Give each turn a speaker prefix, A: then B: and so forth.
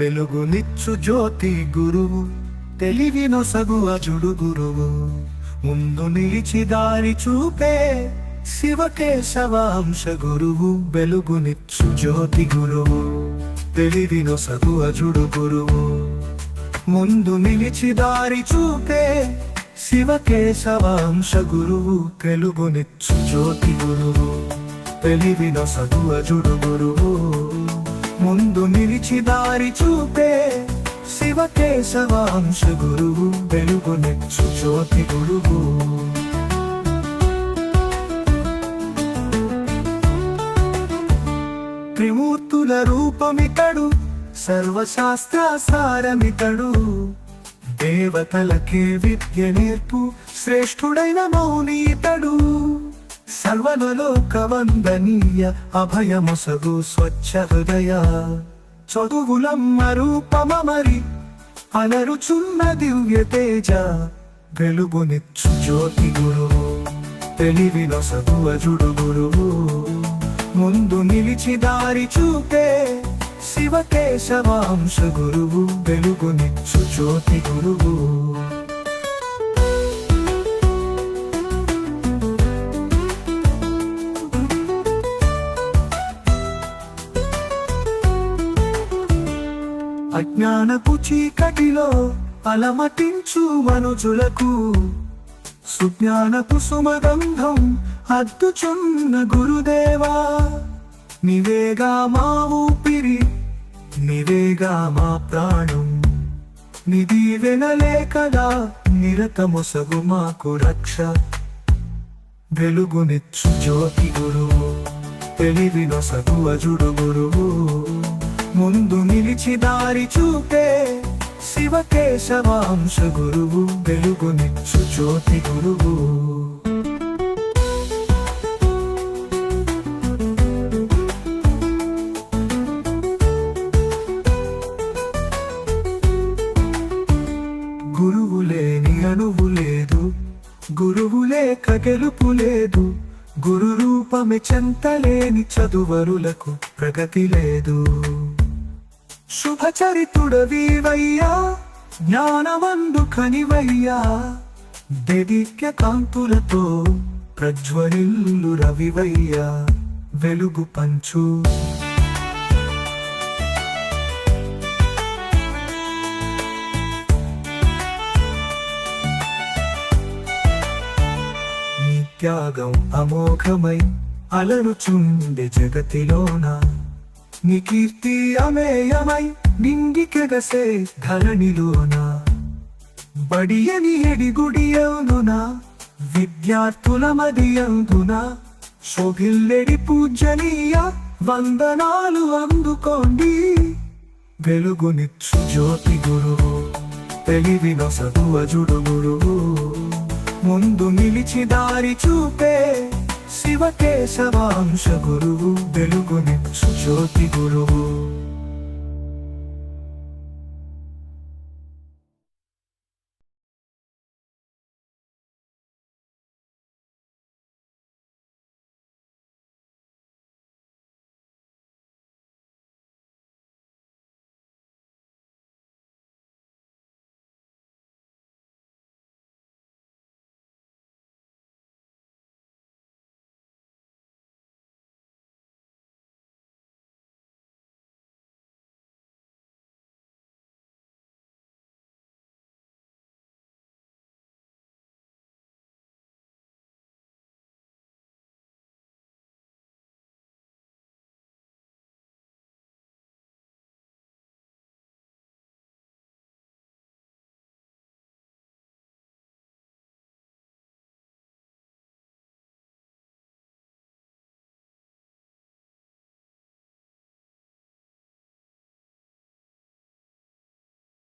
A: వెలుగునిచ్చు జ్యోతి గురువు తెలివి నొసగు అజుడు గురువు. ముందు నిలిచి దారి చూపే శివకేశవాంశ గురువు వెలుగునిచ్చు జ్యోతి గురువు తెలివి నొసగు అజుడు గురువు. ముందు నిలిచి దారి చూపే శివకేశవాంశ గురువు తెలుగునిచ్చు జ్యోతి గురువు తెలివి నొసగు అజుడు గురువు. ముందు నిలిచి దారి చూపే శివకేశవ అంశ గురువు వెలుగునిచ్చు జ్యోతి గురువు. త్రిమూర్తుల రూపమితడు సర్వశాస్త్ర సారమితడు. దేవతలకే విద్య నేర్పు శ్రేష్ఠుడైన మౌని ఇతడు. సర్వలోక వందనీయ అభయమొసగు స్వచ్ఛ హృదయ. చదువులమ్మ రూపమరి అలరుచున్న దివ్య తేజ. వెలుగునిచ్చు జ్యోతి గురువు తెలివి నొసగు అజుడు గురువు ముందు నిలిచి దారి చూపే శివకేశవాంశ గురువు వెలుగునిచ్చు జ్యోతి గురువు. అజ్ఞానపు చీకటిలో అలమటించు మనుజులకు సుజ్ఞానపు సుమగంధం అద్దుచున్న గురుదేవా. నివేగా మా ఊపిరి నివేగా మా ప్రాణం. నిధి వెనలేకదా నిరతమొసగు మాకు రక్ష. వెలుగునిచ్చు జ్యోతి గురువు తెలివినొసగు అజుడు గురువు. ముందు నిలిచి దారి చూపే శివకేశవాంశ గురువు వెలుగునిచ్చు జ్యోతి గురువు. గురువు లేని అణువు లేదు గురువు లేక గెలుపు లేదు గురు రూపమే చెంతలేని చదువరులకు ప్రగతి లేదు. శుభచరితుడవీవయ్యా జ్ఞానమందు కనివయ్యా. దివ్య కాంతులతో ప్రజ్వరిల్లు రవివయ్యా. వెలుగు పంచు. త్యాగం అమోఘమై అలరుచుండే జగతిలోనా. నీ కీర్తి అమేయమై నింగి కెగసే ధరణిలోన. బడియని ఎడిగుడియవునున విద్యార్థుల మదియందున శోభిల్లెడి పూజనీయ వందనాలు అందుకోండి. వెలుగునిచ్చు జ్యోతి గురువు తెలివిన సదువజుడు అజుడు గురువు ముందు నిలిచి దారి చూపే శివకేశవాంశ గురువు వెలుగుని సుజ్యోతి గురువు.